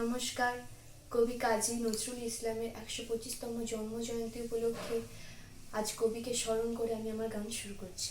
নমস্কার। কবি কাজী নজরুল ইসলামের একশো পঁচিশতম জন্ম জয়ন্তী উপলক্ষে আজ কবিকে স্মরণ করে আমি আমার গান শুরু করছি।